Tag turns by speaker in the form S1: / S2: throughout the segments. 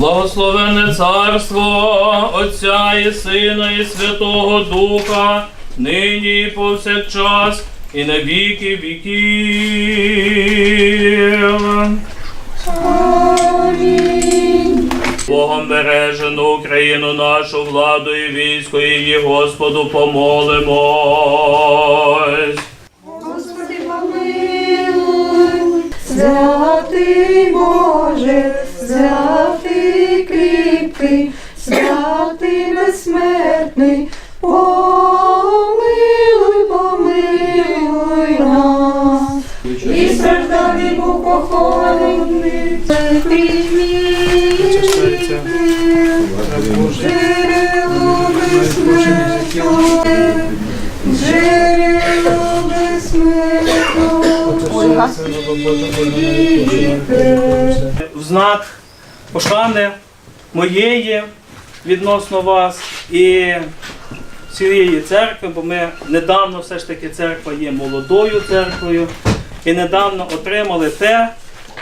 S1: Благословенне царство Отця і Сина, і Святого Духа, нині і повсякчас, і на віки віків. Богом бережену Україну нашу владу і військо, і її Господу помолимось.
S2: Господи, помилуй, святий Боже, святий джерело безсмертне, джерело безсмертне.
S1: в знак пошани моєї відносно вас і цієї церкви, бо ми недавно все ж таки церква є молодою церквою, і недавно отримали те,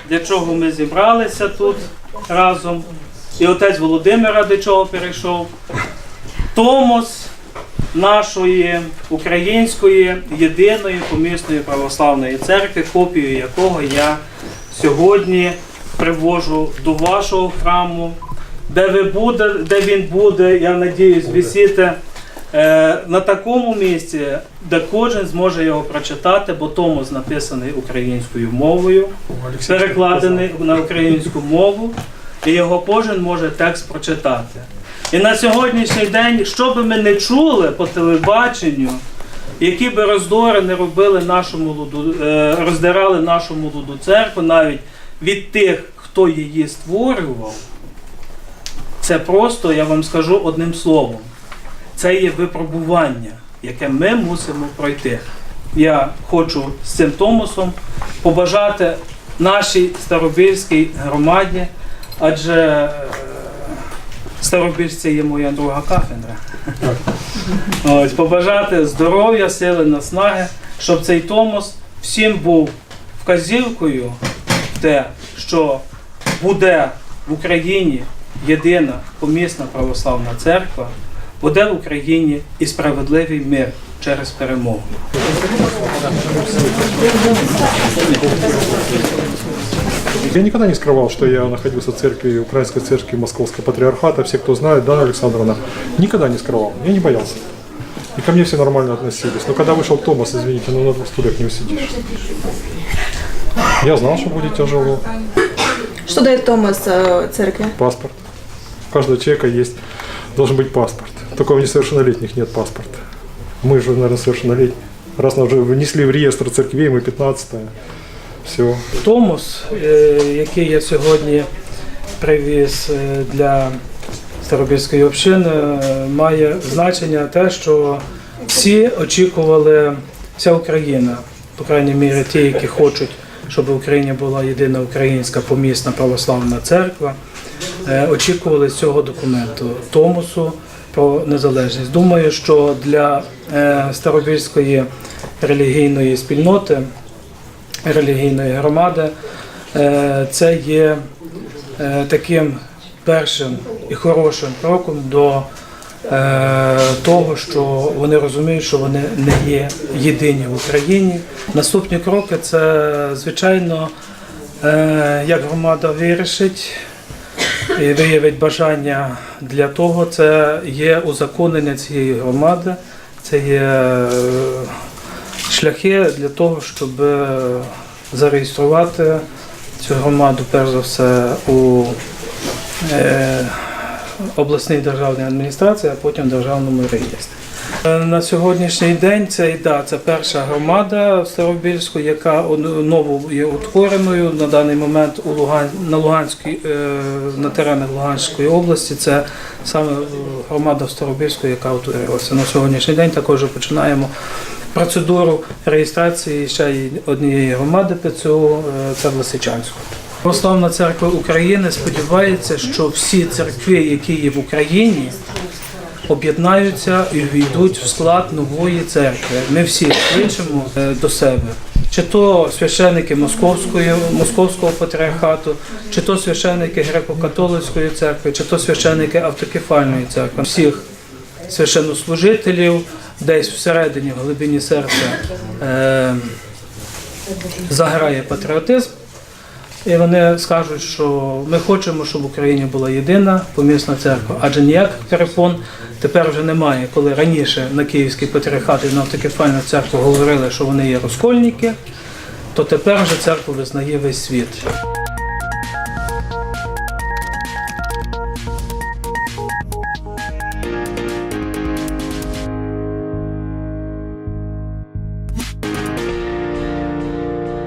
S1: для чого ми зібралися тут разом. І отець Володимир ради чого перейшов. Томос нашої української єдиної помісної православної церкви, копію якого я сьогодні привожу до вашого храму, де ви буде, де він буде, я надіюсь, висіти е, на такому місці, де кожен зможе його прочитати, бо Томос написаний українською мовою, перекладений на українську мову, і його кожен може текст прочитати. І на сьогоднішній день, що би ми не чули по телебаченню, які би роздори не робили нашу молоду, е, роздирали нашу молоду церкву, навіть від тих, хто її створював, це просто, я вам скажу одним словом, це є випробування, яке ми мусимо пройти. Я хочу з цим Томосом побажати нашій Старобільській громаді, адже е, це є моя друга кафедра. Ось, побажати здоров'я, сили, наснаги, щоб цей Томос всім був вказівкою в те, що буде в Україні єдина помісна православна церква, буде в Україні і справедливий мир через перемогу.
S3: Я никогда не скрывал, что я находился в церкви, Украинской церкви Московского патриархата. Все, кто знает, да, Александровна, никогда не скрывал. Я не боялся. И ко мне все нормально относились. Но когда вышел Томас, извините, ну на двух стульях не усидишь. Я знал, что будет тяжело.
S4: Що дає Томас е, церкві?
S3: Паспорт. У каждого человека есть, должен быть паспорт. Только у несовершеннолетних нет паспорта. Мы же, наверное, совершеннолетние. Раз нас уже внесли в реестр церквей, мы 15 Все.
S1: Томос, е, який я сьогодні привіз е, для Старобільської общини, е, має значення те, що всі очікували, вся Україна, по крайній мірі ті, які хочуть, щоб в Україні була єдина українська помісна православна церква, очікували цього документу Томосу про незалежність. Думаю, що для Старобільської релігійної спільноти релігійної громади. Е, Це є е, таким першим і хорошим кроком до е, того, що вони розуміють, що вони не є єдині в Україні. Наступні кроки це, звичайно, як громада вирішить і виявить бажання для того, це є узаконення цієї громади, це є шляхи для того, щоб е, зареєструвати цю громаду, перш за все, у е, обласній державній адміністрації, а потім в державному реєстрі. Е, На сьогоднішній день це, да, це перша громада Старобільську, яка ново є утвореною на даний момент у Луган, на Луганській, на теренах Луганської області. Це саме громада в Старобільську, яка утворилася. На сьогоднішній день також починаємо процедуру реєстрації ще однієї громади ПЦУ, е, це в Лисичанську. Православна церква України сподівається, що всі церкви, які є в Україні, об'єднаються і війдуть в склад нової церкви. Ми всі кличемо е, до себе чи то священники Московської, Московського патріархату, чи то священники Греко-католицької церкви, чи то священники автокефальної церкви. Всіх священнослужителів десь всередині, в глибині серця е, заграє патріотизм. І вони скажуть, що ми хочемо, щоб в Україні була єдина помісна церква, адже ніяких перепон тепер вже немає. Коли раніше на Київський патріархат і на автокефальну церкву говорили, що вони є розкольники, то тепер вже церкву визнає весь світ.